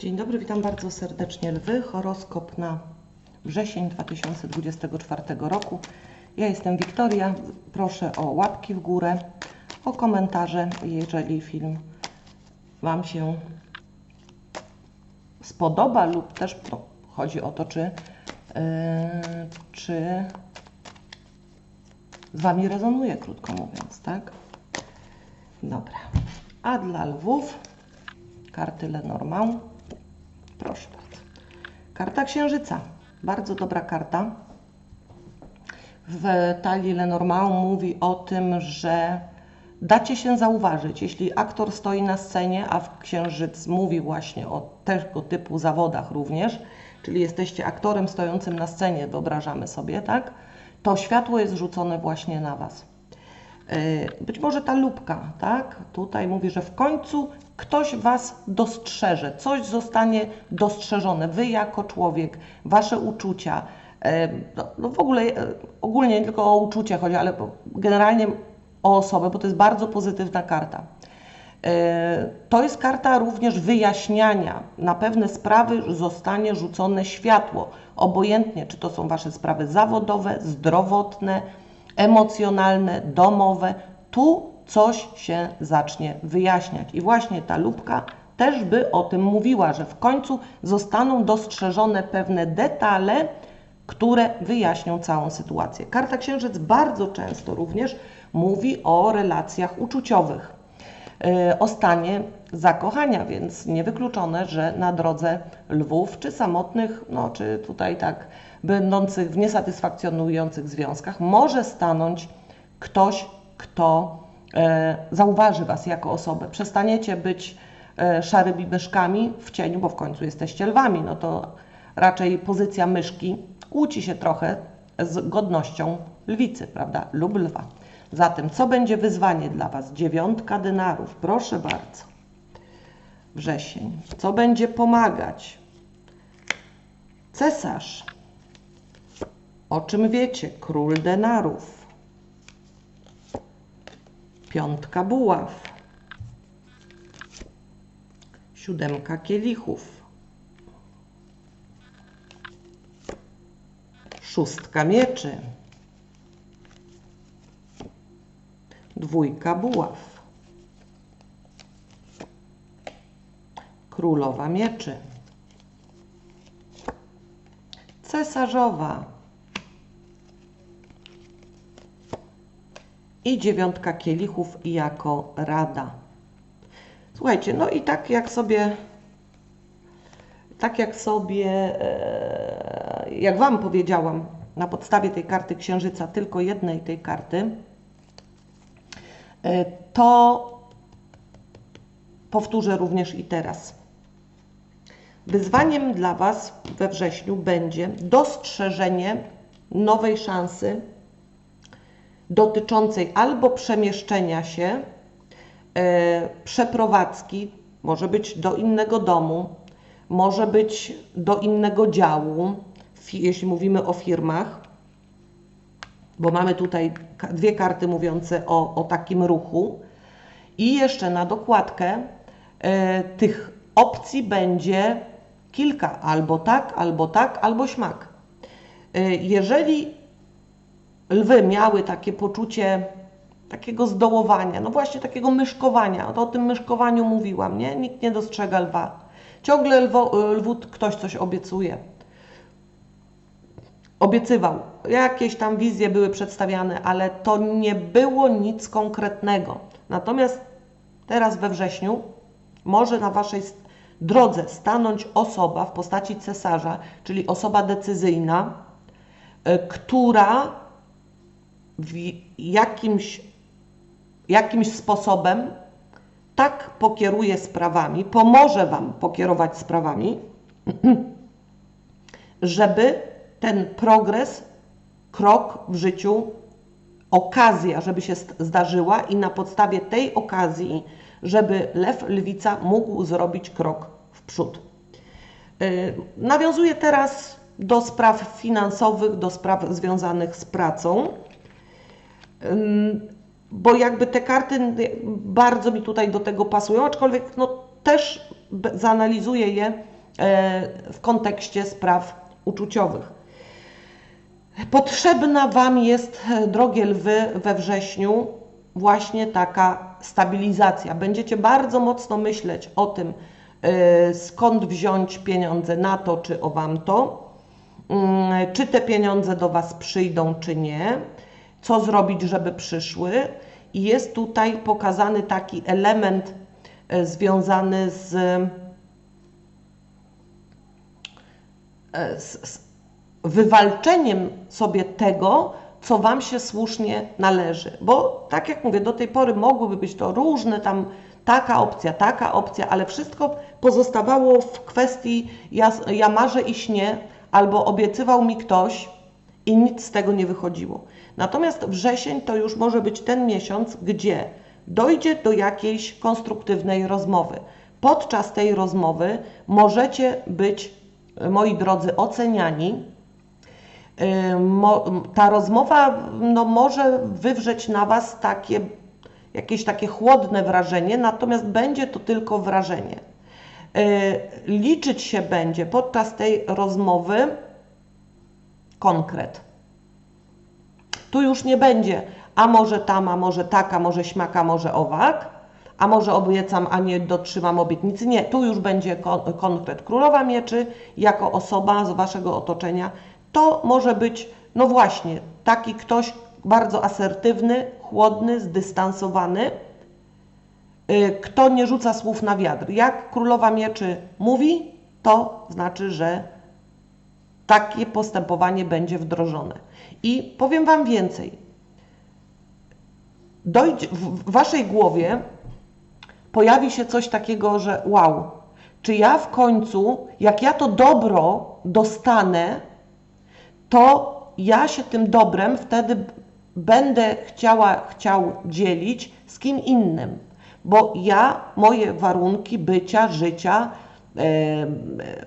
Dzień dobry, witam bardzo serdecznie Lwy. Horoskop na wrzesień 2024 roku. Ja jestem Wiktoria. Proszę o łapki w górę, o komentarze, jeżeli film Wam się spodoba lub też no, chodzi o to, czy, yy, czy z Wami rezonuje, krótko mówiąc, tak? Dobra. A dla lwów karty Lenormand. Proszę bardzo. Karta Księżyca. Bardzo dobra karta. W talii Lenormand mówi o tym, że dacie się zauważyć. Jeśli aktor stoi na scenie, a w Księżyc mówi właśnie o tego typu zawodach również, czyli jesteście aktorem stojącym na scenie, wyobrażamy sobie, tak? To światło jest rzucone właśnie na Was. Yy, być może ta lubka, tak? Tutaj mówi, że w końcu ktoś Was dostrzeże, coś zostanie dostrzeżone. Wy jako człowiek, Wasze uczucia, yy, no, no w ogóle yy, ogólnie nie tylko o uczucia chodzi, ale generalnie o osobę, bo to jest bardzo pozytywna karta. To jest karta również wyjaśniania. Na pewne sprawy zostanie rzucone światło. Obojętnie, czy to są Wasze sprawy zawodowe, zdrowotne, emocjonalne, domowe. Tu coś się zacznie wyjaśniać. I właśnie ta lubka też by o tym mówiła, że w końcu zostaną dostrzeżone pewne detale, które wyjaśnią całą sytuację. Karta Księżyc bardzo często również mówi o relacjach uczuciowych, yy, o stanie zakochania, więc niewykluczone, że na drodze lwów, czy samotnych, no czy tutaj tak będących w niesatysfakcjonujących związkach, może stanąć ktoś, kto e, zauważy Was jako osobę. Przestaniecie być e, szarymi myszkami w cieniu, bo w końcu jesteście lwami, no to raczej pozycja myszki kłóci się trochę z godnością lwicy, prawda, lub lwa. Zatem, co będzie wyzwanie dla Was? Dziewiątka denarów, proszę bardzo. Wrzesień. Co będzie pomagać? Cesarz. O czym wiecie? Król denarów. Piątka buław. Siódemka kielichów. Szóstka mieczy. Dwójka buław. Królowa mieczy. Cesarzowa. I dziewiątka kielichów jako rada. Słuchajcie, no i tak jak sobie, tak jak sobie, e, jak Wam powiedziałam, na podstawie tej karty księżyca, tylko jednej tej karty, e, to powtórzę również i teraz. Wyzwaniem dla Was we wrześniu będzie dostrzeżenie nowej szansy dotyczącej albo przemieszczenia się, e, przeprowadzki, może być do innego domu, może być do innego działu, jeśli mówimy o firmach, bo mamy tutaj dwie karty mówiące o, o takim ruchu. I jeszcze na dokładkę e, tych opcji będzie kilka, albo tak, albo tak, albo śmak. E, jeżeli lwy miały takie poczucie takiego zdołowania, no właśnie takiego myszkowania. To o tym myszkowaniu mówiłam, nie? Nikt nie dostrzega lwa. Ciągle lwo, lwu ktoś coś obiecuje. Obiecywał. Jakieś tam wizje były przedstawiane, ale to nie było nic konkretnego. Natomiast teraz we wrześniu może na Waszej drodze stanąć osoba w postaci cesarza, czyli osoba decyzyjna, y, która jakimś, jakimś sposobem tak pokieruje sprawami, pomoże Wam pokierować sprawami, żeby ten progres, krok w życiu, okazja, żeby się zdarzyła i na podstawie tej okazji, żeby lew, lwica mógł zrobić krok w przód. Yy, nawiązuję teraz do spraw finansowych, do spraw związanych z pracą bo jakby te karty bardzo mi tutaj do tego pasują, aczkolwiek no też zanalizuję je e, w kontekście spraw uczuciowych. Potrzebna Wam jest, e, drogie lwy, we wrześniu właśnie taka stabilizacja. Będziecie bardzo mocno myśleć o tym, e, skąd wziąć pieniądze na to czy o Wam to, Mm, czy te pieniądze do Was przyjdą, czy nie, co zrobić, żeby przyszły. I jest tutaj pokazany taki element e, związany z, e, z, z wywalczeniem sobie tego, co Wam się słusznie należy. Bo tak jak mówię, do tej pory mogłyby być to różne tam taka opcja, taka opcja, ale wszystko pozostawało w kwestii ja, ja marzę i śnię, albo obiecywał mi ktoś i nic z tego nie wychodziło. Natomiast wrzesień to już może być ten miesiąc, gdzie dojdzie do jakiejś konstruktywnej rozmowy. Podczas tej rozmowy możecie być, moi drodzy, oceniani. Ta rozmowa no, może wywrzeć na Was takie, jakieś takie chłodne wrażenie, natomiast będzie to tylko wrażenie. Liczyć się będzie podczas tej rozmowy konkret. Tu już nie będzie, a może tam, a może taka, może śmaka, może owak, a może obiecam, a nie dotrzymam obietnicy. Nie, tu już będzie kon konkret. Królowa Mieczy jako osoba z Waszego otoczenia to może być, no właśnie, taki ktoś bardzo asertywny, chłodny, zdystansowany, kto nie rzuca słów na wiatr. Jak Królowa Mieczy mówi, to znaczy, że takie postępowanie będzie wdrożone. I powiem Wam więcej. Dojdzie, w Waszej głowie pojawi się coś takiego, że wow, czy ja w końcu, jak ja to dobro dostanę, to ja się tym dobrem wtedy będę chciała, chciał dzielić z kim innym, bo ja, moje warunki bycia, życia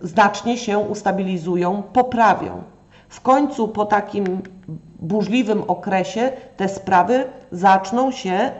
znacznie się ustabilizują, poprawią. W końcu po takim burzliwym okresie te sprawy zaczną się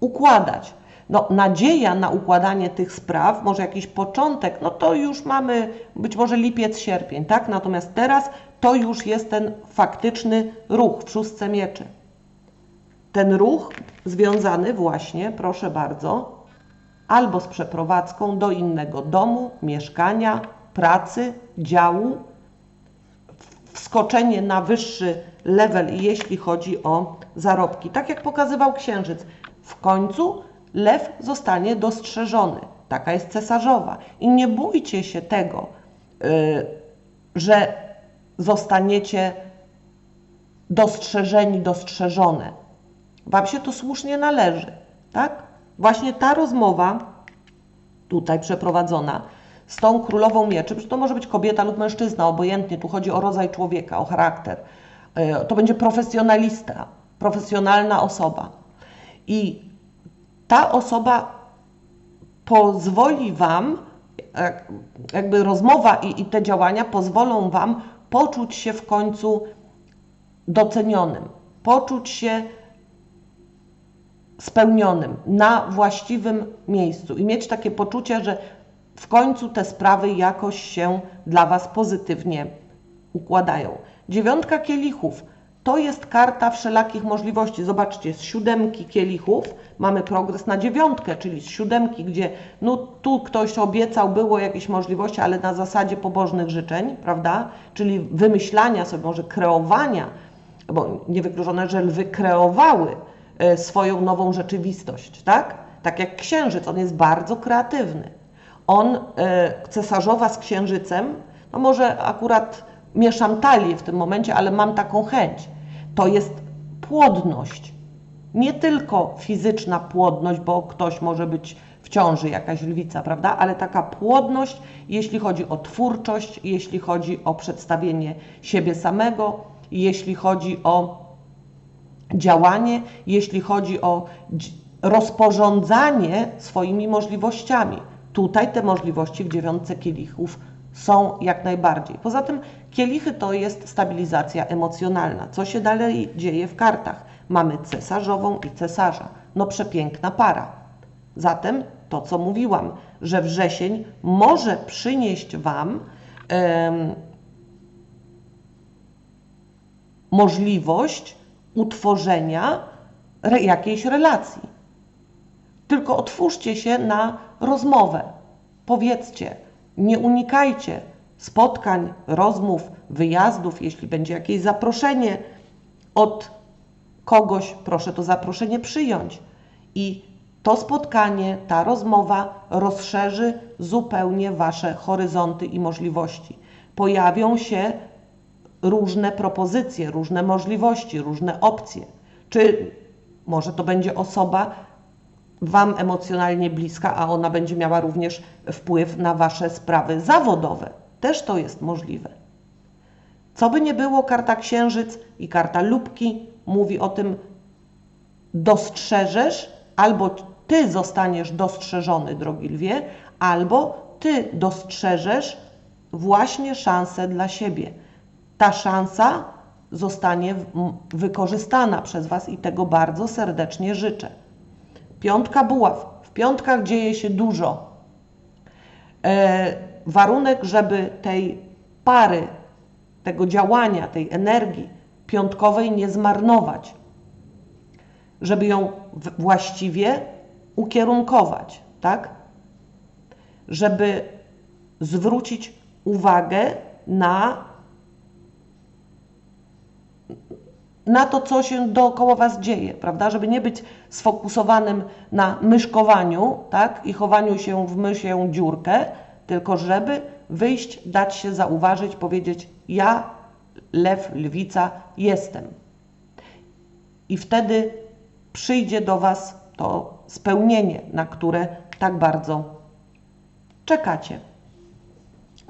układać. No, nadzieja na układanie tych spraw, może jakiś początek, no to już mamy być może lipiec, sierpień, tak? Natomiast teraz to już jest ten faktyczny ruch w szóstce mieczy. Ten ruch związany właśnie, proszę bardzo, albo z przeprowadzką do innego domu, mieszkania, pracy, działu, wskoczenie na wyższy level, jeśli chodzi o zarobki. Tak jak pokazywał księżyc, w końcu lew zostanie dostrzeżony. Taka jest cesarzowa. I nie bójcie się tego, yy, że zostaniecie dostrzeżeni, dostrzeżone. Wam się to słusznie należy, tak? Właśnie ta rozmowa tutaj przeprowadzona z tą królową mieczy, to może być kobieta lub mężczyzna, obojętnie, tu chodzi o rodzaj człowieka, o charakter. To będzie profesjonalista, profesjonalna osoba. I ta osoba pozwoli Wam, jakby rozmowa i, i te działania pozwolą Wam poczuć się w końcu docenionym, poczuć się spełnionym, na właściwym miejscu i mieć takie poczucie, że w końcu te sprawy jakoś się dla Was pozytywnie układają. Dziewiątka kielichów to jest karta wszelakich możliwości. Zobaczcie, z siódemki kielichów mamy progres na dziewiątkę, czyli z siódemki, gdzie no tu ktoś obiecał, było jakieś możliwości, ale na zasadzie pobożnych życzeń, prawda? Czyli wymyślania sobie, może kreowania, bo niewykluczone, że lwy kreowały swoją nową rzeczywistość, tak? Tak jak księżyc, on jest bardzo kreatywny. On, e, cesarzowa z księżycem, no może akurat mieszam talię w tym momencie, ale mam taką chęć. To jest płodność. Nie tylko fizyczna płodność, bo ktoś może być w ciąży, jakaś lwica, prawda? Ale taka płodność, jeśli chodzi o twórczość, jeśli chodzi o przedstawienie siebie samego, jeśli chodzi o działanie, jeśli chodzi o rozporządzanie swoimi możliwościami. Tutaj te możliwości w dziewiątce kielichów są jak najbardziej. Poza tym kielichy to jest stabilizacja emocjonalna. Co się dalej dzieje w kartach? Mamy cesarzową i cesarza. No przepiękna para. Zatem to, co mówiłam, że wrzesień może przynieść Wam możliwość utworzenia re, jakiejś relacji. Tylko otwórzcie się na rozmowę. Powiedzcie, nie unikajcie spotkań, rozmów, wyjazdów. Jeśli będzie jakieś zaproszenie od kogoś, proszę to zaproszenie przyjąć. I to spotkanie, ta rozmowa rozszerzy zupełnie Wasze horyzonty i możliwości. Pojawią się różne propozycje, różne możliwości, różne opcje. Czy może to będzie osoba Wam emocjonalnie bliska, a ona będzie miała również wpływ na Wasze sprawy zawodowe. Też to jest możliwe. Co by nie było, karta Księżyc i karta Lubki mówi o tym, dostrzeżesz, albo Ty zostaniesz dostrzeżony, drogi lwie, albo Ty dostrzeżesz właśnie szansę dla siebie. Ta szansa zostanie wykorzystana przez Was i tego bardzo serdecznie życzę. Piątka buław. W piątkach dzieje się dużo. E, warunek, żeby tej pary, tego działania, tej energii piątkowej nie zmarnować, żeby ją właściwie ukierunkować, tak? Żeby zwrócić uwagę na na to, co się dookoła Was dzieje, prawda? Żeby nie być sfokusowanym na myszkowaniu, tak? I chowaniu się w mysię dziurkę, tylko żeby wyjść, dać się zauważyć, powiedzieć: Ja, lew, lwica, jestem. I wtedy przyjdzie do Was to spełnienie, na które tak bardzo czekacie.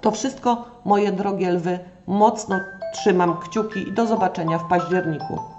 To wszystko, moje drogie lwy, mocno trzymam kciuki i do zobaczenia w październiku.